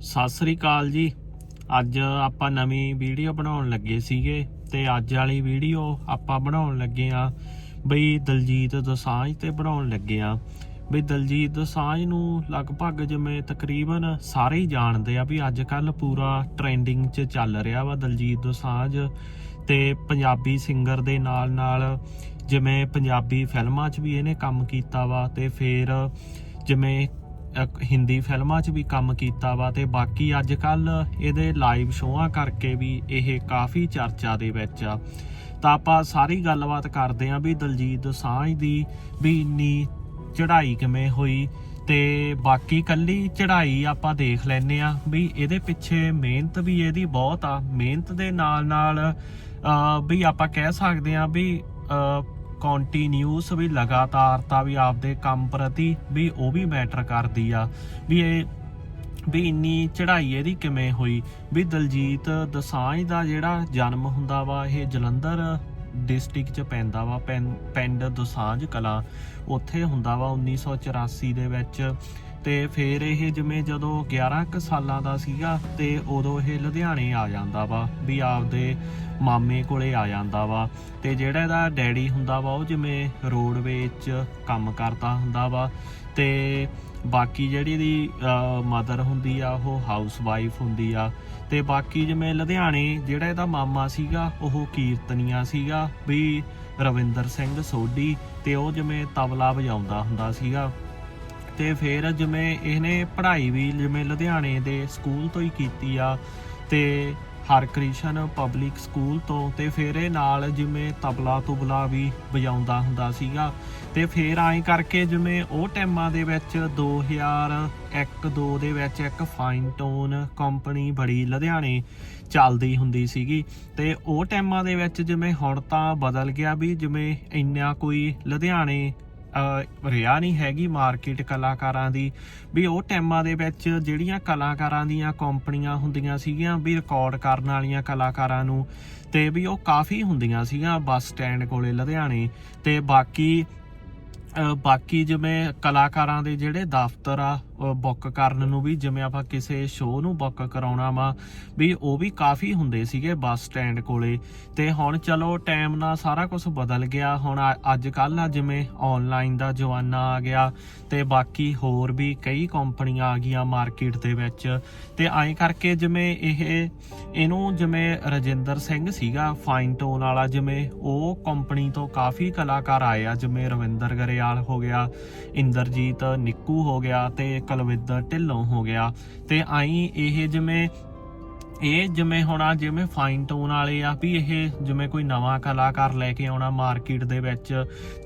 ਸਤਿ ਸ੍ਰੀ ਅਕਾਲ ਜੀ। ਅੱਜ ਆਪਾਂ ਨਵੀਂ ਵੀਡੀਓ ਬਣਾਉਣ ਲੱਗੇ ਸੀਗੇ ਤੇ ਅੱਜ ਵਾਲੀ ਵੀਡੀਓ ਆਪਾਂ ਬਣਾਉਣ ਲੱਗੇ ਆ ਬਈ ਦਲਜੀਤ ਦੋਸਾਂਝ ਤੇ ਬਣਾਉਣ ਲੱਗੇ ਆ। ਬਈ ਦਲਜੀਤ ਦੋਸਾਂਝ ਨੂੰ ਲਗਭਗ ਜਿਵੇਂ ਤਕਰੀਬਨ ਸਾਰੇ ਹੀ ਜਾਣਦੇ ਆ ਵੀ ਅੱਜ ਕੱਲ ਪੂਰਾ ਟ੍ਰੈਂਡਿੰਗ 'ਚ ਚੱਲ ਰਿਹਾ ਵਾ ਦਲਜੀਤ ਦੋਸਾਂਝ ਤੇ ਪੰਜਾਬੀ ਸਿੰਗਰ ਦੇ ਨਾਲ ਨਾਲ ਜਿਵੇਂ ਪੰਜਾਬੀ ਫਿਲਮਾਂ 'ਚ ਵੀ ਇਹਨੇ ਕੰਮ ਕੀਤਾ ਵਾ ਤੇ ਫਿਰ ਜਿਵੇਂ ਹਿੰਦੀ ਫਿਲਮਾਂ 'ਚ ਵੀ ਕੰਮ ਕੀਤਾ ਵਾ ਤੇ ਬਾਕੀ ਅੱਜ ਕੱਲ ਇਹਦੇ ਲਾਈਵ ਸ਼ੋਆਂ ਕਰਕੇ ਵੀ ਇਹ ਕਾਫੀ ਚਰਚਾ ਦੇ ਵਿੱਚ ਆ। ਤਾਂ ਆਪਾਂ ਸਾਰੀ ਗੱਲਬਾਤ ਕਰਦੇ ਆਂ ਵੀ ਦਲਜੀਤ ਦੋਸਾਂਝ ਦੀ ਵੀ ਇੰਨੀ ਚੜ੍ਹਾਈ ਕਿਵੇਂ ਹੋਈ ਤੇ ਬਾਕੀ ਕੱਲੀ ਚੜ੍ਹਾਈ ਆਪਾਂ ਦੇਖ ਲੈਨੇ ਆ ਵੀ ਇਹਦੇ ਪਿੱਛੇ ਮਿਹਨਤ ਵੀ ਇਹਦੀ ਬਹੁਤ ਆ। ਮਿਹਨਤ ਦੇ ਨਾਲ ਨਾਲ ਵੀ ਆਪਾਂ ਕਹਿ ਸਕਦੇ ਆ ਵੀ ਕੰਟੀਨਿਊਸ ਵੀ ਲਗਾਤਾਰਤਾ ਵੀ ਆਪਦੇ ਕੰਮ ਪ੍ਰਤੀ ਵੀ ਉਹ ਵੀ ਮੈਟਰ ਕਰਦੀ ਆ। ਵੀ ਇਹ, ਵੀ ਇੰਨੀ ਚੜ੍ਹਾਈ ਇਹਦੀ ਕਿਵੇਂ ਹੋਈ? ਵੀ ਦਲਜੀਤ ਦਸਾਂਝ ਦਾ ਜਿਹੜਾ ਜਨਮ ਹੁੰਦਾ ਵਾ, ਇਹ ਜਲੰਧਰ ਡਿਸਟ੍ਰਿਕਟ ਚ ਪੈਂਦਾ ਵਾ, ਪੈਂ- ਪਿੰਡ ਦਸਾਂਝ ਕਲਾਂ। ਉੱਥੇ ਹੁੰਦਾ ਵਾ 1984 ਦੇ ਵਿੱਚ। ਤੇ ਫਿਰ ਇਹ ਜਿਵੇਂ ਜਦੋਂ 11 ਕੁ ਸਾਲਾਂ ਦਾ ਸੀਗਾ, ਤੇ ਉਦੋਂ ਇਹ ਲੁਧਿਆਣੇ ਆ ਜਾਂਦਾ ਵਾ, ਵੀ ਆਪਦੇ ਮਾਮੇ ਕੋਲੇ ਆ ਜਾਂਦਾ ਵਾ ਤੇ ਜਿਹੜਾ ਇਹਦਾ ਡੈਡੀ ਹੁੰਦਾ ਵਾ, ਉਹ ਜਿਵੇਂ ਰੋਡਵੇਜ 'ਚ ਕੰਮ ਕਰਦਾ ਹੁੰਦਾ ਵਾ ਤੇ ਬਾਕੀ ਜਿਹੜੀ ਦੀ ਮਦਰ ਹੁੰਦੀ ਆ, ਉਹ ਹਾਊਸ ਵਾਈਫ ਹੁੰਦੀ ਆ ਤੇ ਬਾਕੀ ਜਿਵੇਂ ਲੁਧਿਆਣੇ ਜਿਹੜਾ ਇਹਦਾ ਮਾਮਾ ਸੀਗਾ, ਉਹ ਕੀਰਤਨੀਆ ਸੀਗਾ ਵੀ ਰਵਿੰਦਰ ਸਿੰਘ ਸੋਢੀ ਤੇ ਉਹ ਜਿਵੇਂ ਤਬਲਾ ਵਜਾਉਂਦਾ ਹੁੰਦਾ ਸੀਗਾ। ਤੇ ਫਿਰ ਜਿਵੇਂ ਇਹਨੇ ਪੜ੍ਹਾਈ ਵੀ ਜਿਵੇਂ ਲੁਧਿਆਣੇ ਦੇ ਸਕੂਲ ਤੋਂ ਹੀ ਕੀਤੀ ਆ ਤੇ ਹਰਕ੍ਰਿਸ਼ਨ ਪਬਲਿਕ ਸਕੂਲ ਤੋਂ ਤੇ ਫਿਰ ਇਹ ਨਾਲ ਜਿਵੇਂ ਤਬਲਾ ਤੁਬਲਾ ਵੀ ਵਜਾਉਂਦਾ ਹੁੰਦਾ ਸੀਗਾ। ਤੇ ਫਿਰ ਐਂ ਕਰਕੇ ਜਿਵੇਂ ਉਹ ਟਾਈਮਾਂ ਦੇ ਵਿੱਚ 2001-2 ਦੇ ਵਿੱਚ ਇੱਕ ਫਾਈਨ ਟੋਨ ਕੰਪਨੀ ਬੜੀ ਲੁਧਿਆਣੇ ਚੱਲਦੀ ਹੁੰਦੀ ਸੀਗੀ। ਤੇ ਉਹ ਟਾਈਮਾਂ ਦੇ ਵਿੱਚ ਜਿਵੇਂ ਹੁਣ ਤਾਂ ਬਦਲ ਗਿਆ ਵੀ ਜਿਵੇਂ ਇੰਨਾ ਕੋਈ ਲੁਧਿਆਣੇ ਅਹ ਰਿਹਾ ਨਹੀਂ ਹੈਗੀ ਮਾਰਕੀਟ ਕਲਾਕਾਰਾਂ ਦੀ, ਵੀ ਉਹ ਟਾਈਮਾਂ ਦੇ ਵਿੱਚ ਜਿਹੜੀਆਂ ਕਲਾਕਾਰਾਂ ਦੀਆਂ ਕੰਪਨੀਆਂ ਹੁੰਦੀਆਂ ਸੀਗੀਆਂ, ਵੀ ਰਿਕਾਰਡ ਕਰਨ ਵਾਲੀਆਂ ਕਲਾਕਾਰਾਂ ਨੂੰ, ਤੇ ਵੀ ਉਹ ਕਾਫੀ ਹੁੰਦੀਆਂ ਸੀਗੀਆਂ ਬੱਸ ਸਟੈਂਡ ਕੋਲੇ ਲੁਧਿਆਣੇ, ਤੇ ਬਾਕੀ ਬਾਕੀ ਜਿਵੇਂ ਕਲਾਕਾਰਾਂ ਦੇ ਜਿਹੜੇ ਦਫ਼ਤਰ ਆ ਬੁੱਕ ਕਰਨ ਨੂੰ ਵੀ, ਜਿਵੇਂ ਆਪਾਂ ਕਿਸੇ ਸ਼ੋਅ ਨੂੰ ਬੁੱਕ ਕਰਾਉਣਾ ਵਾ, ਵੀ ਉਹ ਵੀ ਕਾਫੀ ਹੁੰਦੇ ਸੀਗੇ ਬੱਸ ਸਟੈਂਡ ਕੋਲੇ। ਤੇ ਹੁਣ ਚਲੋ ਟਾਈਮ ਨਾਲ ਸਾਰਾ ਕੁਝ ਬਦਲ ਗਿਆ। ਹੁਣ ਅ- ਅੱਜ ਕੱਲ ਆ ਜਿਵੇਂ ਆਨਲਾਈਨ ਦਾ ਜਵਾਨਾ ਆ ਗਿਆ, ਤੇ ਬਾਕੀ ਹੋਰ ਵੀ ਕਈ ਕੰਪਨੀਆਂ ਆ ਗਈਆਂ ਮਾਰਕੀਟ ਦੇ ਵਿੱਚ। ਤੇ ਐਂ ਕਰਕੇ ਜਿਵੇਂ ਇਹ, ਇਹਨੂੰ ਜਿਵੇਂ ਰਜਿੰਦਰ ਸਿੰਘ ਸੀਗਾ ਫਾਈਨ ਟੋਨ ਵਾਲਾ, ਜਿਵੇਂ ਉਹ ਕੰਪਨੀ ਤੋਂ ਕਾਫੀ ਕਲਾਕਾਰ ਆਏ ਆ। ਜਿਵੇਂ ਰਵਿੰਦਰ ਗਰੇਵਾਲ ਹੋ ਗਿਆ, ਇੰਦਰਜੀਤ ਨਿੱਕੂ ਹੋ ਗਿਆ, ਤੇ ਕੁਲਵਿੰਦਰ ਢਿੱਲੋਂ ਹੋ ਗਿਆ। ਤੇ ਆਈ ਇਹ ਜਿਵੇਂ ਇਹ ਜਿਵੇਂ ਹੁਣ ਆ ਜਿਵੇਂ ਫਾਈਨ ਟੋਨ ਵਾਲੇ ਆ ਵੀ ਇਹ ਜਿਵੇਂ ਕੋਈ ਨਵਾਂ ਕਲਾਕਾਰ ਲੈ ਕੇ ਆਉਣਾ ਮਾਰਕੀਟ ਦੇ ਵਿੱਚ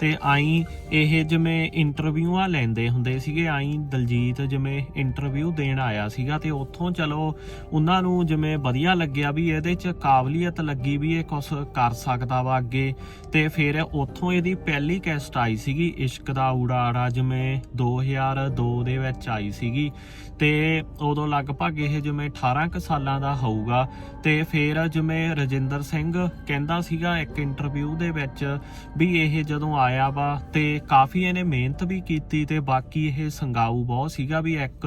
ਤੇ ਆਈ ਇਹ ਜਿਵੇਂ ਇੰਟਰਵਿਊਆਂ ਲੈਂਦੇ ਹੁੰਦੇ ਸੀਗੇ, ਆਈ ਦਲਜੀਤ ਜਿਵੇਂ ਇੰਟਰਵਿਊ ਦੇਣ ਆਇਆ ਸੀਗਾ ਤੇ ਉੱਥੋਂ ਚਲੋ ਉਹਨਾਂ ਨੂੰ ਜਿਵੇਂ ਵਧੀਆ ਲੱਗਿਆ ਵੀ ਇਹਦੇ 'ਚ ਕਾਬਲੀਅਤ ਲੱਗੀ ਵੀ ਇਹ ਕੁਝ ਕਰ ਸਕਦਾ ਵਾ ਅੱਗੇ ਤੇ ਫਿਰ ਉੱਥੋਂ ਇਹਦੀ ਪਹਿਲੀ ਕੈਸਟ ਆਈ ਸੀਗੀ, ਇਸ਼ਕ ਦਾ ਉਡਾੜਾ ਜਿਵੇਂ 2002 ਦੇ ਵਿੱਚ ਆਈ ਸੀਗੀ ਤੇ ਉਦੋਂ ਲਗਭਗ ਇਹ ਜਿਵੇਂ 18 ਕੁ ਸਾਲਾਂ ਦਾ ਹੋਊਗਾ। ਤੇ ਫਿਰ ਜਿਵੇਂ ਰਜਿੰਦਰ ਸਿੰਘ ਕਹਿੰਦਾ ਸੀਗਾ ਇੱਕ ਇੰਟਰਵਿਊ ਦੇ ਵਿੱਚ ਵੀ ਇਹ ਜਦੋਂ ਆਇਆ ਵਾ ਤੇ ਕਾਫੀ ਇਹਨੇ ਮਿਹਨਤ ਵੀ ਕੀਤੀ ਤੇ ਬਾਕੀ ਇਹ ਸੰਗਾਊ ਬਹੁਤ ਸੀਗਾ ਵੀ ਇੱਕ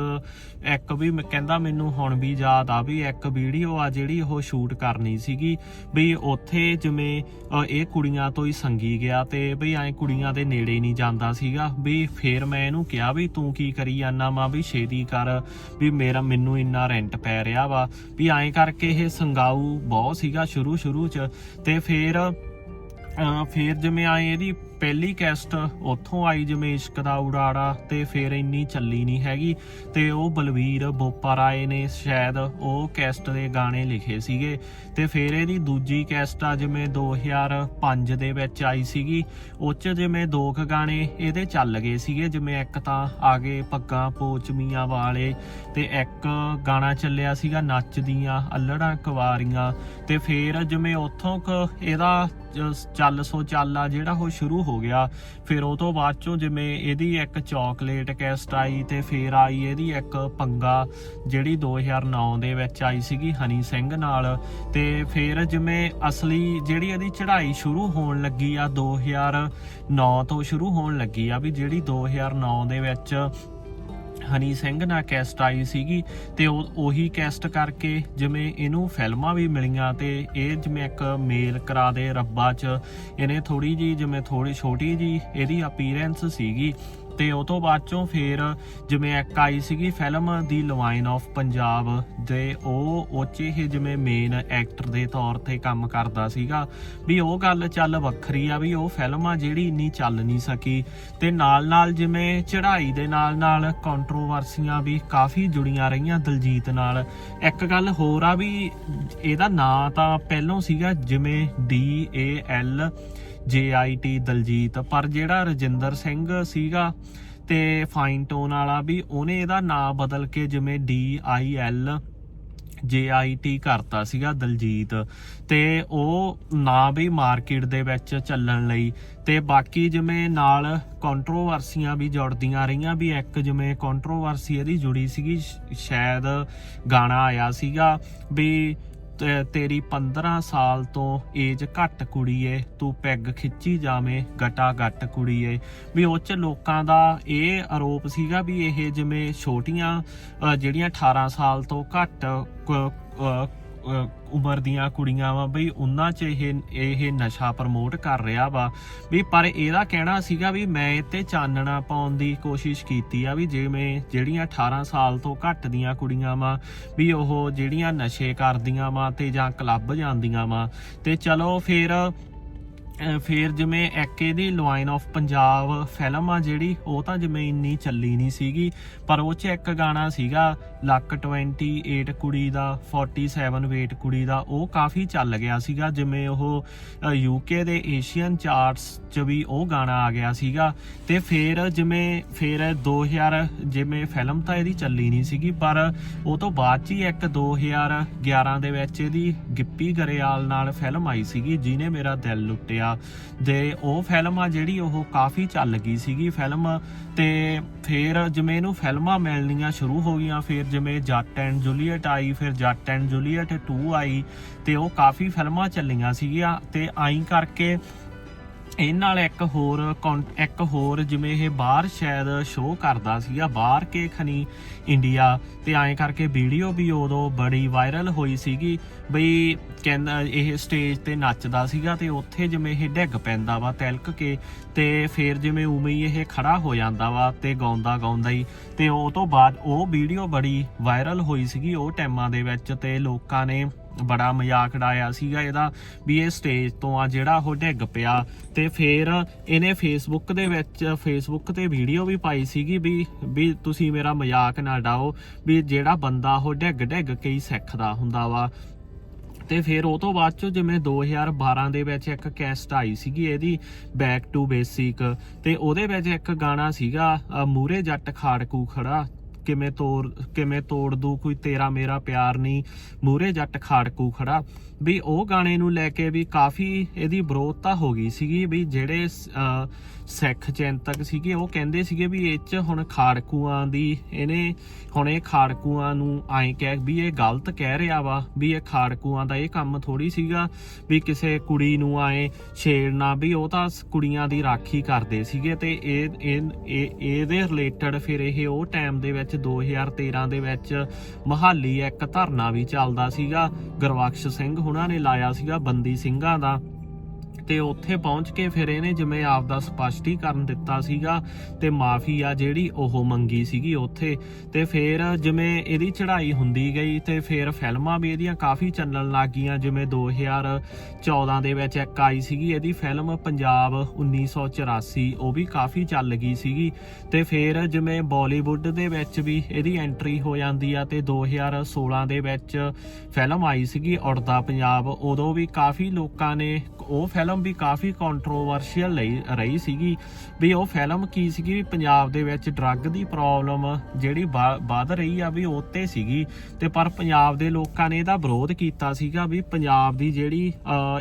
ਇੱਕ ਵੀ ਮੈਂ, ਕਹਿੰਦਾ ਮੈਨੂੰ ਹੁਣ ਵੀ ਯਾਦ ਆ ਵੀ ਇੱਕ ਵੀਡੀਓ ਆ ਜਿਹੜੀ ਉਹ ਸ਼ੂਟ ਕਰਨੀ ਸੀਗੀ ਵੀ ਉੱਥੇ ਜਿਵੇਂ ਇਹ ਕੁੜੀਆਂ ਤੋਂ ਹੀ ਸੰਗੀ ਗਿਆ ਤੇ ਵੀ ਐ ਕੁੜੀਆਂ ਦੇ ਨੇੜੇ ਨਹੀਂ ਜਾਂਦਾ ਸੀਗਾ ਵੀ ਫੇਰ ਮੈਂ ਇਹਨੂੰ ਕਿਹਾ ਵੀ ਤੂੰ ਕੀ ਕਰੀ ਜਾਂਦਾ ਮਾਂ ਵੀ ਛੇਤੀ ਕਰ ਵੀ ਮੇਰਾ, ਮੈਨੂੰ ਇੰਨਾ ਰੈਂਟ ਪੈ ਰਿਹਾ ਵਾ ਵੀ ਐਂ ਕਰਕੇ ਇਹ ਸੰਗਾਊ ਬਹੁਤ ਸੀਗਾ ਸ਼ੁਰੂ ਸ਼ੁਰੂ ਚ ਤੇ ਫੇਰ, ਅਹ ਫੇਰ ਜਿਵੇਂ ਆਏ ਇਹਦੀ ਪਹਿਲੀ ਕੈਸਟ ਉੱਥੋਂ ਆਈ ਜਿਵੇਂ ਇਸ਼ਕ ਦਾ ਉਡਾੜਾ ਤੇ ਫੇਰ ਇੰਨੀ ਚੱਲੀ ਨਹੀਂ ਹੈਗੀ ਤੇ ਉਹ ਬਲਵੀਰ ਬੋਪਾ ਰਾਏ ਨੇ ਸ਼ਾਇਦ ਉਹ ਕੈਸਟ ਦੇ ਗਾਣੇ ਲਿਖੇ ਸੀਗੇ ਤੇ ਫੇਰ ਇਹਦੀ ਦੂਜੀ ਕੈਸਟ ਆ ਜਿਵੇਂ 2005 ਦੇ ਵਿੱਚ ਆਈ ਸੀਗੀ, ਉਹ 'ਚ ਜਿਵੇਂ ਦੋ ਕੁ ਗਾਣੇ ਇਹਦੇ ਚੱਲ ਗਏ ਸੀਗੇ, ਜਿਵੇਂ ਇੱਕ ਤਾਂ ਆ ਗਏ ਪੱਗਾਂ ਪੋਚਮੀਆਂ ਵਾਲੇ ਤੇ ਇੱਕ ਗਾਣਾ ਚੱਲਿਆ ਸੀਗਾ ਨੱਚਦੀਆਂ ਅਲੜਾਂ ਕੁਵਾਰੀਆਂ ਤੇ ਫੇਰ ਜਿਵੇਂ ਉੱਥੋਂ ਕ ਇਹਦਾ ਜ- ਚੱਲ ਸੋ ਚੱਲ ਆ ਜਿਹੜਾ ਉਹ ਸ਼ੁਰੂ ਹੋ ਹੋ ਗਿਆ। ਫਿਰ ਉਹ ਤੋਂ ਬਾਅਦ ਚੋਂ ਜਿਵੇਂ ਇਹਦੀ ਇੱਕ ਚਾਕਲੇਟ ਕੈਸਟ ਆਈ ਤੇ ਫਿਰ ਆਈ ਇਹਦੀ ਇੱਕ ਪੰਗਾ, ਜਿਹੜੀ 2009 ਦੇ ਵਿੱਚ ਆਈ ਸੀਗੀ ਹਨੀ ਸਿੰਘ ਨਾਲ। ਤੇ ਫਿਰ ਜਿਵੇਂ ਅਸਲੀ ਜਿਹੜੀ ਇਹਦੀ ਚੜ੍ਹਾਈ ਸ਼ੁਰੂ ਹੋਣ ਲੱਗੀ ਆ 2009 ਤੋਂ ਸ਼ੁਰੂ ਹੋਣ ਲੱਗੀ ਆ ਵੀ ਜਿਹੜੀ 2009 ਦੇ ਵਿੱਚ ਹਨੀ ਸਿੰਘ ਨਾਲ ਕੈਸਟ ਆਈ ਸੀਗੀ ਤੇ ਉਹ, ਉਹੀ ਕੈਸਟ ਕਰਕੇ ਜਿਵੇਂ ਇਹਨੂੰ ਫਿਲਮਾਂ ਵੀ ਮਿਲੀਆਂ ਤੇ ਇਹ ਜਿਵੇਂ ਇੱਕ ਮੇਲ ਕਰਾ ਦੇ ਰੱਬਾ ਚ, ਇਹਨੇ ਥੋੜੀ ਜੀ ਜਿਵੇਂ ਥੋੜੀ ਛੋਟੀ ਜੀ ਇਹਦੀ ਅਪੀਅਰੈਂਸ ਸੀਗੀ। ਤੇ ਉਹ ਤੋਂ ਬਾਅਦ ਚੋਂ ਫੇਰ ਜਿਵੇਂ ਇੱਕ ਆਈ ਸੀਗੀ film the lion of Punjab ਦੇ ਉਹ ਉੱਚੇ ਹੀ ਜਿਵੇਂ ਮੇਨ ਐਕਟਰ ਦੇ ਤੌਰ ਤੇ ਕੰਮ ਕਰਦਾ ਸੀਗਾ। ਵੀ ਉਹ ਗੱਲ ਚੱਲ ਵੱਖਰੀ ਆ ਵੀ ਉਹ ਫਿਲਮ ਆ ਜਿਹੜੀ ਇੰਨੀ ਚੱਲ ਨਹੀਂ ਸਕੀ ਤੇ ਨਾਲ ਨਾਲ ਜਿਵੇਂ ਚੜ੍ਹਾਈ ਦੇ ਨਾਲ ਨਾਲ ਕੰਟਰੋਵਰਸੀਆਂ ਵੀ ਕਾਫੀ ਜੁੜੀਆਂ ਰਹੀਆਂ ਦਲਜੀਤ ਨਾਲ। ਇੱਕ ਗੱਲ ਹੋਰ ਆ ਵੀ ਇਹਦਾ ਨਾਂ ਤਾਂ ਪਹਿਲਾਂ ਸੀਗਾ ਜਿਵੇਂ ਡੀ ਏ ਐਲ ਜੇ ਆਈ ਟੀ ਦਲਜੀਤ, ਪਰ ਜਿਹੜਾ ਰਜਿੰਦਰ ਸਿੰਘ ਸੀਗਾ ਤੇ ਫਾਈਨ ਟੋਨ ਵਾਲਾ ਵੀ, ਉਹਨੇ ਇਹਦਾ ਨਾਂ ਬਦਲ ਕੇ ਜਿਵੇਂ ਡੀ ਆਈ ਐਲ ਜੇ ਆਈ ਟੀ ਕਰਤਾ ਸੀਗਾ ਦਲਜੀਤ। ਤੇ ਉਹ ਨਾਂ ਵੀ ਮਾਰਕੀਟ ਦੇ ਵਿੱਚ ਚੱਲਣ ਲਈ, ਤੇ ਬਾਕੀ ਜਿਵੇਂ ਨਾਲ ਕੰਟਰੋਵਰਸੀਆਂ ਵੀ ਜੁੜਦੀਆਂ ਰਹੀਆਂ, ਵੀ ਇੱਕ ਜਿਵੇਂ ਕੰਟਰੋਵਰਸੀ ਇਹਦੀ ਜੁੜੀ ਸੀਗੀ, ਸ਼ਾਇਦ ਗਾਣਾ ਆਇਆ ਸੀਗਾ, ਵੀ ਤੇਰੀ 15 ਸਾਲ ਤੋਂ ਏਜ ਘੱਟ ਕੁੜੀ ਏ, ਤੂੰ ਪੈਗ ਖਿੱਚੀ ਜਾਵੇਂ, ਗਟਾ ਘੱਟ ਕੁੜੀ ਏ। ਵੀ ਉਹ ਚ ਲੋਕਾਂ ਦਾ ਇਹ ਆਰੋਪ ਸੀਗਾ ਵੀ ਇਹ ਜਿਵੇਂ ਛੋਟੀਆਂ ਜਿਹੜੀਆਂ 18 ਸਾਲ ਤੋਂ ਘੱਟ, ਕ- ਉਮਰ ਦੀਆਂ ਕੁੜੀਆਂ ਵਾ, ਬਈ ਉਹਨਾਂ 'ਚ ਇਹ ਇਹ ਨਸ਼ਾ ਪ੍ਰਮੋਟ ਕਰ ਰਿਹਾ ਵਾ। ਵੀ ਪਰ ਇਹਦਾ ਕਹਿਣਾ ਸੀਗਾ ਵੀ ਮੈਂ ਇੱਥੇ ਚਾਨਣਾ ਪਾਉਣ ਦੀ ਕੋਸ਼ਿਸ਼ ਕੀਤੀ ਆ ਵੀ ਜਿਵੇਂ ਜਿਹੜੀਆਂ 18 ਸਾਲ ਤੋਂ ਘੱਟ ਦੀਆਂ ਕੁੜੀਆਂ ਵਾ, ਵੀ ਉਹ ਜਿਹੜੀਆਂ ਨਸ਼ੇ ਕਰਦੀਆਂ ਵਾ ਤੇ ਜਾਂ ਕਲੱਬ ਜਾਂਦੀਆਂ ਵਾ। ਤੇ ਚਲੋ ਫਿਰ ਫਿਰ ਜਿਵੇਂ ਇੱਕ ਇਹਦੀ ਲਾਈਨ ਆਫ ਪੰਜਾਬ ਫਿਲਮ ਆ ਜਿਹੜੀ, ਉਹ ਤਾਂ ਜਿਵੇਂ ਇੰਨੀ ਚੱਲੀ ਨਹੀਂ ਸੀਗੀ, ਪਰ ਉਹ 'ਚ ਇੱਕ ਗਾਣਾ ਸੀਗਾ, ਲੱਕ 28 ਕੁੜੀ ਦਾ 47 ਵੇਟ ਕੁੜੀ ਦਾ, ਉਹ ਕਾਫੀ ਚੱਲ ਗਿਆ ਸੀਗਾ, ਜਿਵੇਂ ਉਹ ਯੂਕੇ ਦੇ ਏਸ਼ੀਅਨ ਚਾਰਟਸ 'ਚ ਵੀ ਉਹ ਗਾਣਾ ਆ ਗਿਆ ਸੀਗਾ, ਤੇ ਫਿਰ ਜਿਵੇਂ, ਫਿਰ 2000 ਜਿਵੇਂ ਫਿਲਮ ਤਾਂ ਇਹਦੀ ਚੱਲੀ ਨਹੀਂ ਸੀਗੀ, ਪਰ ਉਹ ਤੋਂ ਬਾਅਦ 'ਚ ਹੀ ਇੱਕ 2011 ਦੇ ਵਿੱਚ ਇਹਦੀ ਗਿੱਪੀ ਗਰੇਵਾਲ ਨਾਲ ਫਿਲਮ ਆਈ ਸੀਗੀ, ਜਿਹਨੇ ਮੇਰਾ ਦਿਲ ਲੁੱਟਿਆ ਦੇ ਉਹ ਫਿਲਮ ਆ ਜਿਹੜੀ ਉਹ ਕਾਫੀ ਚੱਲ ਗਈ ਸੀਗੀ ਫਿਲਮ ਤੇ ਫਿਰ ਜਿਵੇਂ ਇਹਨੂੰ ਫਿਲਮਾਂ ਮਿਲਣੀਆਂ ਸ਼ੁਰੂ ਹੋ ਗਈਆਂ, ਫਿਰ ਜਿਵੇਂ ਜੱਟ ਐਂਡ ਜੂਲੀਅਟ ਆਈ, ਫਿਰ ਜੱਟ ਐਂਡ ਜੂਲੀਅਟ 2 ਆਈ ਤੇ ਉਹ ਕਾਫੀ ਫਿਲਮਾਂ ਚੱਲੀਆਂ ਸੀਗੀਆਂ। ਤੇ ਆਈ ਕਰਕੇ ਇਹ ਨਾਲ ਇੱਕ ਹੋਰ ਕੌਨ- ਇੱਕ ਹੋਰ ਜਿਵੇਂ ਇਹ ਬਾਹਰ ਸ਼ਾਇਦ ਸ਼ੋਅ ਕਰਦਾ ਸੀਗਾ ਬਾਹਰ ਕੇ ਖਨੀ ਇੰਡੀਆ ਤੇ ਐਂ ਕਰਕੇ ਵੀਡੀਓ ਵੀ ਉਦੋਂ ਬੜੀ ਵਾਇਰਲ ਹੋਈ ਸੀਗੀ ਬਈ ਕਹਿੰਦਾ ਇਹ ਸਟੇਜ ਤੇ ਨੱਚਦਾ ਸੀਗਾ ਤੇ ਉੱਥੇ ਜਿਵੇਂ ਇਹ ਡਿੱਗ ਪੈਂਦਾ ਵਾ ਤਿਲਕ ਕੇ ਤੇ ਫਿਰ ਜਿਵੇਂ ਉਵੇਂ ਹੀ ਇਹ ਖੜਾ ਹੋ ਜਾਂਦਾ ਵਾ ਤੇ ਗਾਉਂਦਾ ਗਾਉਂਦਾ ਹੀ ਤੇ ਉਹ ਤੋਂ ਬਾਅਦ ਉਹ ਵੀਡੀਓ ਬੜੀ ਵਾਇਰਲ ਹੋਈ ਸੀਗੀ ਉਹ ਟਾਈਮਾਂ ਦੇ ਵਿੱਚ ਤੇ ਲੋਕਾਂ ਨੇ ਬੜਾ ਮਜ਼ਾਕ ਡਾਇਆ ਸੀਗਾ ਇਹਦਾ ਵੀ ਇਹ ਸਟੇਜ ਤੋਂ ਆ ਜਿਹੜਾ ਉਹ ਡਿੱਗ ਪਿਆ ਤੇ ਫਿਰ ਇਹਨੇ ਫੇਸਬੁੱਕ ਦੇ ਵਿੱਚ ਫੇਸਬੁੱਕ ਤੇ ਵੀਡੀਓ ਵੀ ਪਾਈ ਸੀਗੀ ਵੀ ਵੀ ਤੁਸੀਂ ਮੇਰਾ ਮਜ਼ਾਕ ਨਾ ਡਾਓ ਵੀ ਜਿਹੜਾ ਬੰਦਾ ਉਹ ਡਿੱਗ ਡਿੱਗ ਕੇ ਹੀ ਸਿੱਖਦਾ ਹੁੰਦਾ ਵਾ। ਤੇ ਫਿਰ ਉਹ ਤੋਂ ਬਾਅਦ ਚੋਂ ਜਿਵੇਂ 2012 ਦੇ ਵਿੱਚ ਇੱਕ ਕੈਸਟ ਆਈ ਸੀਗੀ ਇਹਦੀ ਬੈਕ ਟੂ ਬੇਸਿਕ ਤੇ ਉਹਦੇ ਵਿੱਚ ਇੱਕ ਗਾਣਾ ਸੀਗਾ ਅ, ਮੂਰੇ ਜੱਟ ਖਾੜਕੂ ਖੜਾ। ਕਿਵੇਂ ਤੋੜ ਕਿਵੇਂ ਤੋੜ ਦੂ? ਕੋਈ ਤੇਰਾ ਮੇਰਾ ਪਿਆਰ ਨਹੀਂ। ਮੂਰੇ ਜੱਟ ਖਾੜਕੂ ਖੜਾ। ਵੀ ਉਹ ਗਾਣੇ ਨੂੰ ਲੈ ਕੇ ਵੀ ਕਾਫੀ ਇਹਦੀ ਵਿਰੋਧਤਾ ਹੋ ਗਈ ਸੀਗੀ ਵੀ ਜਿਹੜੇ ਸਿੱਖ ਚਿੰਤਕ ਸੀਗੇ, ਉਹ ਕਹਿੰਦੇ ਸੀਗੇ ਵੀ ਇਹ ਚ ਹੁਣ ਖਾੜਕੂਆਂ ਦੀ, ਇਹਨੇ ਹੁਣ ਇਹ ਖਾੜਕੂਆਂ ਨੂੰ ਐਂ ਕਹਿ ਵੀ ਇਹ ਗਲਤ ਕਹਿ ਰਿਹਾ ਵਾ, ਵੀ ਇਹ ਖਾੜਕੂਆਂ ਦਾ ਇਹ ਕੰਮ ਥੋੜੀ ਸੀਗਾ ਵੀ ਕਿਸੇ ਕੁੜੀ ਨੂੰ ਐਂ ਛੇੜਨਾ, ਵੀ ਉਹ ਤਾਂ ਕੁੜੀਆਂ ਦੀ ਰਾਖੀ ਕਰਦੇ ਸੀਗੇ ਤੇ ਇਹ, ਇਹ- ਇਹ- ਇਹਦੇ ਰਿਲੇਟਡ ਫਿਰ ਇਹ ਉਹ ਟਾਈਮ ਦੇ ਵਿੱਚ 2013 ਦੇ ਵਿੱਚ ਮਹਾਲੀ ਇੱਕ ਧਰਨਾ ਵੀ ਚੱਲਦਾ ਸੀਗਾ, ਗੁਰਬਖਸ਼ ਸਿੰਘ ਹੁਣਾਂ ਨੇ ਲਾਇਆ ਸੀਗਾ ਬੰਦੀ ਸਿੰਘਾਂ ਦਾ। ਤੇ ਉੱਥੇ ਪਹੁੰਚ ਕੇ ਫਿਰ ਇਹਨੇ ਜਿਵੇਂ ਆਪ ਦਾ ਸਪਸ਼ਟੀਕਰਨ ਦਿੱਤਾ ਸੀਗਾ ਤੇ ਮਾਫੀ ਆ ਜਿਹੜੀ ਉਹ ਮੰਗੀ ਸੀਗੀ ਉੱਥੇ। ਤੇ ਫਿਰ ਜਿਵੇਂ ਇਹਦੀ ਚੜ੍ਹਾਈ ਹੁੰਦੀ ਗਈ ਤੇ ਫਿਰ ਫਿਲਮਾਂ ਵੀ ਇਹਦੀਆਂ ਕਾਫੀ ਚੱਲਣ ਲੱਗ ਗਈਆਂ। ਜਿਵੇਂ 2014 ਦੇ ਵਿੱਚ ਇੱਕ ਆਈ ਸੀਗੀ, ਇਹਦੀ ਫਿਲਮ ਪੰਜਾਬ 1984 ਉਹ ਵੀ ਕਾਫੀ ਚੱਲ ਗਈ ਸੀਗੀ। ਤੇ ਫਿਰ ਜਿਵੇਂ ਬਾਲੀਵੁੱਡ ਦੇ ਵਿੱਚ ਵੀ ਇਹਦੀ ਐਂਟਰੀ ਹੋ ਜਾਂਦੀ ਆ ਤੇ 2016 ਦੇ ਵਿੱਚ ਫਿਲਮ ਆਈ ਸੀਗੀ ਉੜਦਾ ਪੰਜਾਬ, ਉਦੋਂ ਵੀ ਕਾਫੀ ਲੋਕਾਂ ਨੇ ਉਹ ਫਿਲਮ ਵੀ ਕਾਫੀ ਕੰਟਰੋਵਰਸ਼ੀਅਲ ਰਹੀ ਸੀਗੀ। ਵੀ ਉਹ ਫਿਲਮ ਕੀ ਸੀਗੀ? ਵੀ ਪੰਜਾਬ ਦੇ ਵਿੱਚ ਡਰੱਗ ਦੀ ਪ੍ਰੋਬਲਮ ਜਿਹੜੀ ਵੱਧ ਰਹੀ ਆ ਵੀ ਉੱਤੇ ਸੀਗੀ। ਤੇ ਪਰ ਪੰਜਾਬ ਦੇ ਲੋਕਾਂ ਨੇ ਇਹਦਾ ਵਿਰੋਧ ਕੀਤਾ ਸੀਗਾ ਵੀ ਪੰਜਾਬ ਦੀ ਜਿਹੜੀ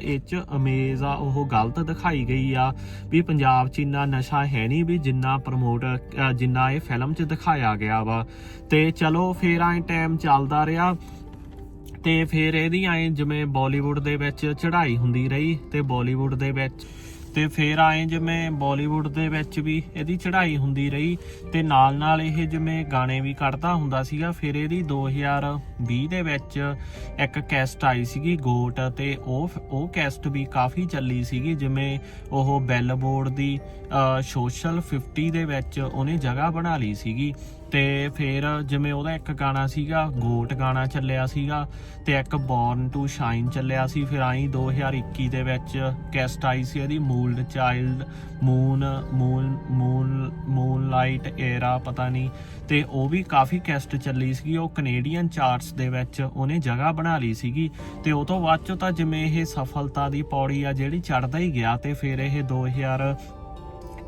ਇਹ ਚ ਅਮੇਜ਼ ਆ, ਉਹ ਗਲਤ ਦਿਖਾਈ ਗਈ ਆ। ਵੀ ਪੰਜਾਬ 'ਚ ਇੰਨਾ ਨਸ਼ਾ ਹੈ ਨਹੀਂ ਵੀ ਜਿੰਨਾ ਪ੍ਰਮੋਟ ਜਿੰਨਾ ਇਹ ਫਿਲਮ 'ਚ ਦਿਖਾਇਆ ਗਿਆ ਵਾ। ਤੇ ਚਲੋ, ਫੇਰ ਆਏ ਟਾਈਮ ਚੱਲਦਾ ਰਿਹਾ। ਤੇ ਫਿਰ ਇਹਦੀ ਐ ਜਿਵੇਂ ਬਾਲੀਵੁੱਡ ਦੇ ਵਿੱਚ ਚੜ੍ਹਾਈ ਹੁੰਦੀ ਰਹੀ ਤੇ ਬਾਲੀਵੁੱਡ ਦੇ ਵਿੱਚ ਤੇ ਫਿਰ ਆਏ ਜਿਵੇਂ ਬਾਲੀਵੁੱਡ ਦੇ ਵਿੱਚ ਵੀ ਇਹਦੀ ਚੜ੍ਹਾਈ ਹੁੰਦੀ ਰਹੀ ਤੇ ਨਾਲ ਨਾਲ ਇਹ ਜਿਵੇਂ ਗਾਣੇ ਵੀ ਕੱਢਦਾ ਹੁੰਦਾ ਸੀਗਾ, ਫਿਰ ਇਹਦੀ 2020 ਦੇ ਵਿੱਚ ਇੱਕ ਕੈਸਟ ਆਈ ਸੀਗੀ ਗੋਟ ਤੇ ਉਹ ਉਹ ਕੈਸਟ ਵੀ ਕਾਫੀ ਚੱਲੀ ਸੀਗੀ, ਜਿਵੇਂ ਉਹ ਬੈਲਬੋਰਡ ਦੀ ਸੋਸ਼ਲ 50 ਦੇ ਵਿੱਚ ਉਹਨੇ ਜਗ੍ਹਾ ਬਣਾ ਲਈ ਸੀਗੀ। ਤੇ ਫਿਰ ਜਿਵੇਂ ਉਹਦਾ ਇੱਕ ਗਾਣਾ ਸੀਗਾ, ਗੋਟ ਗਾਣਾ ਚੱਲਿਆ ਸੀਗਾ ਤੇ ਇੱਕ ਬੌਰਨ ਟੂ ਸ਼ਾਈਨ ਚੱਲਿਆ ਸੀ, ਫਿਰ ਆਈ 2021 ਦੇ ਵਿੱਚ ਕੈਸਟ ਆਈ ਸੀ ਇਹਦੀ ਮੂਲਡ child moon moon moon moon light era ਪਤਾ ਨਹੀਂ। ਤੇ ਉਹ ਵੀ ਕਾਫੀ ਕੈਸਟ ਚੱਲੀ ਸੀਗੀ, ਉਹ ਕੈਨੇਡੀਅਨ ਚਾਰਟਸ ਦੇ ਵਿੱਚ ਉਹਨੇ ਜਗ੍ਹਾ ਬਣਾ ਲਈ ਸੀਗੀ। ਤੇ ਉਹ ਤੋਂ ਬਾਅਦ ਚੋਂ ਤਾਂ ਜਿਵੇਂ ਇਹ ਸਫਲਤਾ ਦੀ ਪੌੜੀ ਆ ਜਿਹੜੀ ਚੜਦਾ ਹੀ ਗਿਆ ਤੇ ਫਿਰ ਇਹ 2000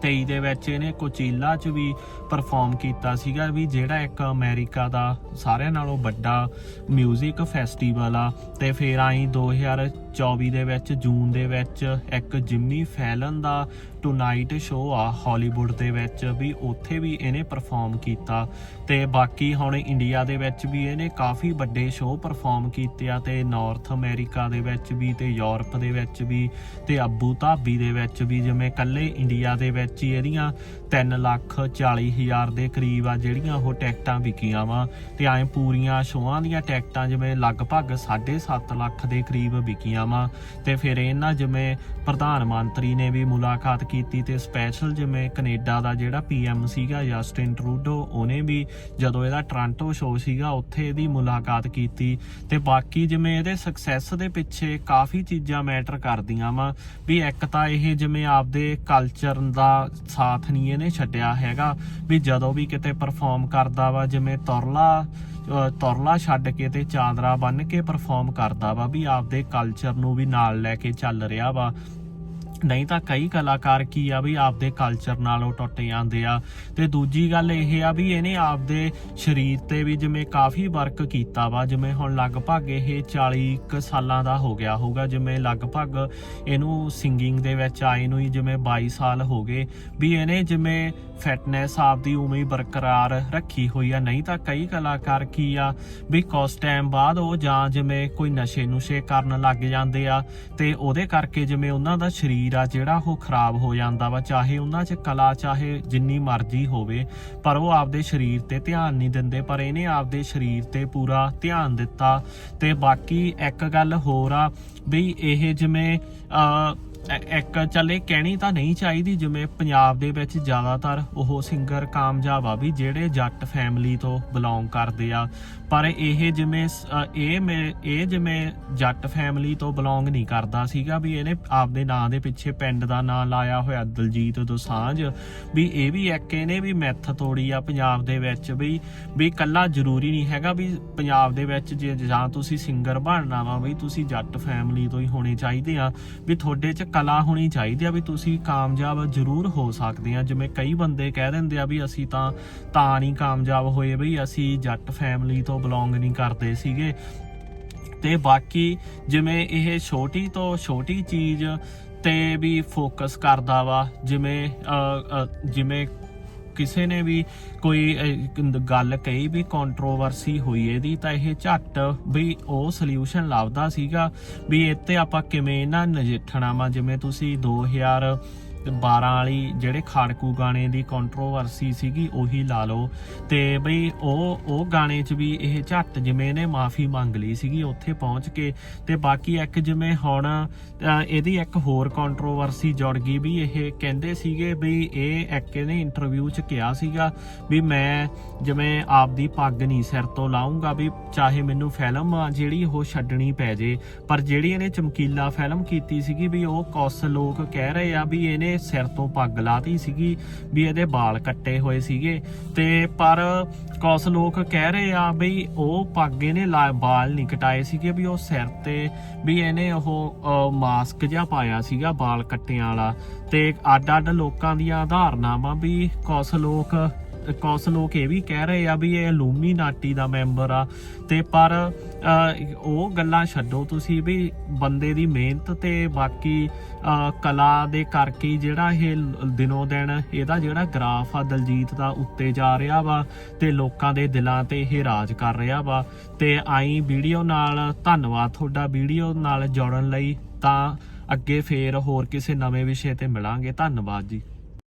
23 ਦੇ ਵਿੱਚ ਇਹਨੇ ਕੋਚੀਲਾ 'ਚ ਵੀ ਪਰਫਾਰਮ ਕੀਤਾ ਸੀਗਾ ਵੀ ਜਿਹੜਾ ਇੱਕ ਅਮਰੀਕਾ ਦਾ ਸਾਰਿਆਂ ਨਾਲੋਂ ਵੱਡਾ 뮤직 ਫੈਸਟੀਵਲ ਆ। ਤੇ ਫਿਰ ਆਈ 2024 ਦੇ ਵਿੱਚ, ਜੂਨ ਦੇ ਵਿੱਚ ਇੱਕ ਜਿੰਮੀ ਫੈਲਨ ਦਾ ਟੂਨਾਈਟ ਸ਼ੋਅ ਆ ਹਾਲੀਵੁੱਡ ਦੇ ਵਿੱਚ ਵੀ ਉੱਥੇ ਵੀ ਇਹਨੇ ਪਰਫਾਰਮ ਕੀਤਾ ਤੇ ਬਾਕੀ ਹੁਣ ਇੰਡੀਆ ਦੇ ਵਿੱਚ ਵੀ ਇਹਨੇ ਕਾਫੀ ਵੱਡੇ ਸ਼ੋਅ ਪਰਫਾਰਮ ਕੀਤੇ ਆ ਤੇ ਨਾਰਥ ਅਮਰੀਕਾ ਦੇ ਵਿੱਚ ਵੀ ਤੇ ਯੂਰਪ ਦੇ ਵਿੱਚ ਵੀ ਤੇ ਅਬੂ ਧਾਬੀ ਦੇ ਵਿੱਚ ਵੀ ਜਿਵੇਂ ਕੱਲੇ ਇੰਡੀਆ ਦੇ ਵਿੱਚ ਹੀ ਇਹਦੀਆਂ 3 ਲੱਖ 40 ਹਜ਼ਾਰ ਦੇ ਕਰੀਬ ਆ ਜਿਹੜੀਆਂ ਉਹ ਟਿਕਟਾਂ ਵਿਕੀਆਂ ਵਾ। ਤੇ ਐ ਪੂਰੀਆਂ ਸ਼ੋਆਂ ਦੀਆਂ ਟਿਕਟਾਂ ਜਿਵੇਂ ਲਗਭਗ 7.5 ਲੱਖ ਦੇ ਕਰੀਬ ਵਿਕੀਆਂ ਵਾ। ਤੇ ਫਿਰ ਇਹਨਾਂ ਜਿਵੇਂ ਪ੍ਰਧਾਨ ਮੰਤਰੀ ਨੇ ਵੀ ਮੁਲਾਕਾਤ ਕੀਤੀ ਤੇ ਸਪੈਸ਼ਲ ਜਿਵੇਂ ਕੈਨੇਡਾ ਦਾ ਜਿਹੜਾ ਪੀਐਮ ਸੀਗਾ ਜਸਟਿਨ ਟਰੂਡੋ, ਉਹਨੇ ਵੀ ਜਦੋਂ ਇਹਦਾ ਟ੍ਰਾਂਟੋ ਸ਼ੋਅ ਸੀਗਾ, ਉੱਥੇ ਇਹਦੀ ਮੁਲਾਕਾਤ ਕੀਤੀ। ਤੇ ਬਾਕੀ ਜਿਵੇਂ ਇਹਦੇ ਸਕਸੈਸ ਦੇ ਪਿੱਛੇ ਕਾਫੀ ਚੀਜ਼ਾਂ ਮੈਟਰ ਕਰਦੀਆਂ ਵਾ। ਵੀ ਇੱਕ ਤਾਂ ਇਹ ਜਿਵੇਂ ਆਪਦੇ ਕਲਚਰ ਦਾ ਸਾਥ ਨਹੀਂ ਇਹਨੇ ਛੱਡਿਆ ਹੈਗਾ ਵੀ ਜਦੋਂ ਵੀ ਕਿਤੇ ਪਰਫਾਰਮ ਕਰਦਾ ਵਾ, ਜਿਵੇਂ ਤੁਰਲਾ, ਅਹ ਛੱਡ ਕੇ ਤੇ ਚਾਦਰਾ ਬੰਨ ਕੇ ਪਰਫਾਰਮ ਕਰਦਾ ਵਾ, ਵੀ ਆਪਦੇ ਕਲਚਰ ਨੂੰ ਵੀ ਨਾਲ ਲੈ ਕੇ ਚੱਲ ਰਿਹਾ ਵਾ। ਨਹੀਂ ਤਾਂ ਕਈ ਕਲਾਕਾਰ ਕੀ ਆ ਵੀ ਆਪਦੇ ਕਲਚਰ ਨਾਲੋਂ ਟੁੱਟ ਜਾਂਦੇ ਆ। ਤੇ ਦੂਜੀ ਗੱਲ ਇਹ ਆ ਵੀ ਇਹਨੇ ਆਪਦੇ ਸਰੀਰ ਤੇ ਵੀ ਜਿਵੇਂ ਕਾਫੀ ਵਰਕ ਕੀਤਾ ਵਾ, ਜਿਵੇਂ ਹੁਣ ਲਗਭਗ ਇਹ 40 ਕੁ ਸਾਲਾਂ ਦਾ ਹੋ ਗਿਆ ਹੋਊਗਾ, ਜਿਵੇਂ ਲਗਭਗ ਇਹਨੂੰ ਸਿੰਗਿੰਗ ਦੇ ਵਿੱਚ ਆਏ ਨੂੰ ਹੀ ਜਿਵੇਂ 22 ਸਾਲ ਹੋ ਗਏ, ਵੀ ਇਹਨੇ ਜਿਵੇਂ ਫਿਟਨੈਸ ਆਪਦੀ ਉਵੇਂ ਹੀ ਬਰਕਰਾਰ ਰੱਖੀ ਹੋਈ ਆ। ਨਹੀਂ ਤਾਂ ਕਈ ਕਲਾਕਾਰ ਕੀ ਆ ਵੀ ਕੁਝ ਟਾਈਮ ਬਾਅਦ ਉਹ ਜਾਂ ਜਿਵੇਂ ਕੋਈ ਨਸ਼ੇ ਨੁਸ਼ੇ ਕਰਨ ਲੱਗ ਜਾਂਦੇ ਆ, ਤੇ ਉਹਦੇ ਕਰਕੇ ਜਿਵੇਂ ਉਹਨਾਂ ਦਾ ਸਰੀਰ ਸਰੀਰ ਆ ਜਿਹੜਾ ਉਹ ਖਰਾਬ ਹੋ ਜਾਂਦਾ ਵਾ, ਚਾਹੇ ਉਹਨਾਂ 'ਚ ਕਲਾ, ਚਾਹੇ ਜਿੰਨੀ ਮਰਜ਼ੀ ਹੋਵੇ, ਪਰ ਉਹ ਆਪਦੇ ਸਰੀਰ ਤੇ ਧਿਆਨ ਨਹੀਂ ਦਿੰਦੇ, ਪਰ ਇਹਨੇ ਆਪਦੇ ਸਰੀਰ ਤੇ ਪੂਰਾ ਧਿਆਨ ਦਿੱਤਾ। ਤੇ ਬਾਕੀ ਇੱਕ ਗੱਲ ਹੋਰ ਆ ਵੀ ਇਹ ਜਿਵੇਂ ਅ ਇੱਕ ਚੱਲ ਇਹ ਕਹਿਣੀ ਤਾਂ ਨਹੀਂ ਚਾਹੀਦੀ, ਜਿਵੇਂ ਪੰਜਾਬ ਦੇ ਵਿੱਚ ਜ਼ਿਆਦਾਤਰ ਉਹ ਸਿੰਗਰ ਕਾਮਯਾਬ ਆ ਵੀ ਜਿਹੜੇ ਜੱਟ ਫੈਮਿਲੀ ਤੋਂ ਬਿਲੋਂਗ ਕਰਦੇ ਆ। ਪਰ ਇਹ ਜਿਵੇਂ ਇਹ ਮੇ- ਇਹ ਜਿਵੇਂ ਜੱਟ ਫੈਮਿਲੀ ਤੋਂ ਬਿਲੋਂਗ ਨਹੀਂ ਕਰਦਾ ਸੀਗਾ ਵੀ ਇਹਨੇ ਆਪਦੇ ਨਾਂ ਦੇ ਪਿੱਛੇ ਪਿੰਡ ਦਾ ਨਾਂ ਲਾਇਆ ਹੋਇਆ, ਦਲਜੀਤ ਦੋਸਾਂਝ। ਵੀ ਇਹ ਵੀ ਇੱਕ ਇਹਨੇ ਵੀ ਮੈਥ ਤੋੜੀ ਆ ਪੰਜਾਬ ਦੇ ਵਿੱਚ ਵੀ ਵੀ ਕੱਲਾ ਜ਼ਰੂਰੀ ਨਹੀਂ ਹੈਗਾ ਵੀ ਪੰਜਾਬ ਦੇ ਵਿੱਚ ਜੇ ਜਾਂ ਤੁਸੀਂ ਸਿੰਗਰ ਬਣਨਾ ਵਾ ਵੀ ਤੁਸੀਂ ਜੱਟ ਫੈਮਿਲੀ ਤੋਂ ਹੀ ਹੋਣੇ ਚਾਹੀਦੇ ਆ। ਵੀ ਤੁਹਾਡੇ 'ਚ ਕਲਾ ਹੋਣੀ ਚਾਹੀਦੀ ਆ ਵੀ ਤੁਸੀਂ ਕਾਮਯਾਬ ਜ਼ਰੂਰ ਹੋ ਸਕਦੇ ਆ। ਜਿਵੇਂ ਕਈ ਬੰਦੇ ਕਹਿ ਦਿੰਦੇ ਆ ਵੀ ਅਸੀਂ ਤਾਂ ਤਾਂ ਨਹੀਂ ਕਾਮਯਾਬ ਹੋਏ ਬਈ, ਅਸੀਂ ਜੱਟ ਫੈਮਿਲੀ ਤੋਂ ਬਿਲੋਂਗ ਨਹੀਂ ਕਰਦੇ ਸੀਗੇ। ਤੇ ਬਾਕੀ ਜਿਵੇਂ ਇਹ ਛੋਟੀ ਤੋਂ ਛੋਟੀ ਚੀਜ਼ ਤੇ ਵੀ ਫੋਕਸ ਕਰਦਾ ਵਾ, ਜਿਵੇਂ ਜਿਵੇਂ ਕਿਸੇ ਨੇ ਵੀ ਕੋਈ ਗੱਲ ਕਹੀ ਵੀ ਕੰਟਰੋਵਰਸੀ ਹੋਈ ਇਹਦੀ, ਤਾਂ ਇਹ ਝੱਟ ਵੀ ਉਹ ਸੋਲੂਸ਼ਨ ਲੱਭਦਾ ਸੀਗਾ ਵੀ ਇੱਥੇ ਆਪਾਂ ਕਿਵੇਂ ਇਹਨਾਂ ਨਜਿੱਠਣਾ ਵਾ, ਜਿਵੇਂ ਤੁਸੀਂ 2000 12 ਵਾਲੀ ਜਿਹੜੇ ਖਾੜਕੂ ਗਾਣੇ ਦੀ ਕੰਟਰੋਵਰਸੀ ਸੀਗੀ, ਉਹੀ ਲਾ ਲਓ। ਤੇ ਬਈ ਉਹ ਉਹ ਗਾਣੇ 'ਚ ਵੀ ਇਹ ਝੱਟ ਜਿਵੇਂ ਇਹਨੇ ਮਾਫੀ ਮੰਗ ਲਈ ਸੀਗੀ, ਉੱਥੇ ਪਹੁੰਚ ਕੇ। ਤੇ ਬਾਕੀ ਇੱਕ ਜਿਵੇਂ ਹੁਣ ਇਹਦੀ ਇੱਕ ਹੋਰ ਕੰਟਰੋਵਰਸੀ ਜੁੜ ਗਈ ਵੀ ਇਹ ਕਹਿੰਦੇ ਸੀਗੇ ਵੀ ਇਹ ਇੱਕ ਇਹਨੇ ਇੰਟਰਵਿਊ 'ਚ ਕਿਹਾ ਸੀਗਾ ਵੀ ਮੈਂ ਜਿਵੇਂ ਆਪਦੀ ਪੱਗ ਨਹੀਂ ਸਿਰ ਤੋਂ ਲਾਉਂਗਾ ਵੀ ਚਾਹੇ ਮੈਨੂੰ ਫਿਲਮ ਆ ਜਿਹੜੀ ਉਹ ਛੱਡਣੀ ਪੈ ਜੇ। ਪਰ ਜਿਹੜੀ ਇਹਨੇ ਚਮਕੀਲਾ ਫਿਲਮ ਕੀਤੀ ਸੀਗੀ ਵੀ ਉਹ ਕੌਸ ਲੋਕ ਕਹਿ ਰਹੇ ਆ ਵੀ ਇਹਨੇ ਸਿਰ ਤੋਂ ਪੱਗ ਲਾਤੀ ਸੀਗੀ ਵੀ ਇਹਦੇ ਵਾਲ ਕੱਟੇ ਹੋਏ ਸੀਗੇ। ਤੇ ਪਰ ਕੁਛ ਲੋਕ ਕਹਿ ਰਹੇ ਆ ਬਈ ਉਹ ਪੱਗ ਇਹਨੇ ਲਾ- ਵਾਲ ਨਹੀਂ ਕਟਾਏ ਸੀਗੇ ਵੀ ਉਹ ਸਿਰ ਤੇ ਵੀ ਇਹਨੇ ਉਹ ਮਾਸਕ ਜਿਹਾ ਪਾਇਆ ਸੀਗਾ ਵਾਲ ਕੱਟਿਆਂ ਵਾਲਾ। ਤੇ ਅੱਡ ਅੱਡ ਲੋਕਾਂ ਦੀਆਂ ਧਾਰਨਾਵਾਂ ਵੀ ਕੁਛ ਲੋਕ ਕੁਛ ਲੋਕ ਇਹ ਵੀ ਕਹਿ ਰਹੇ ਆ ਵੀ ਇਹ ਲੂਮੀਨਾਟੀ ਦਾ ਮੈਂਬਰ ਆ। ਤੇ ਪਰ ਉਹ ਗੱਲਾਂ ਛੱਡੋ ਤੁਸੀਂ ਵੀ ਬੰਦੇ ਦੀ ਮਿਹਨਤ ਤੇ ਬਾਕੀ ਕਲਾ ਦੇ ਕਰਕੇ ਜਿਹੜਾ ਇਹ ਲ- ਦਿਨੋ ਦਿਨ ਇਹਦਾ ਜਿਹੜਾ ਗ੍ਰਾਫ ਆ ਦਲਜੀਤ ਦਾ ਉੱਤੇ ਜਾ ਰਿਹਾ ਵਾ ਤੇ ਲੋਕਾਂ ਦੇ ਦਿਲਾਂ ਤੇ ਇਹ ਰਾਜ ਕਰ ਰਿਹਾ ਵਾ। ਤੇ ਆਈ ਵੀਡੀਓ ਨਾਲ ਧੰਨਵਾਦ ਤੁਹਾਡਾ ਵੀਡੀਓ ਨਾਲ ਜੁੜਨ ਲਈ। ਤਾਂ ਅੱਗੇ ਫੇਰ ਹੋਰ ਕਿਸੇ ਨਵੇਂ ਵਿਸ਼ੇ ਤੇ ਮਿਲਾਂਗੇ। ਧੰਨਵਾਦ ਜੀ।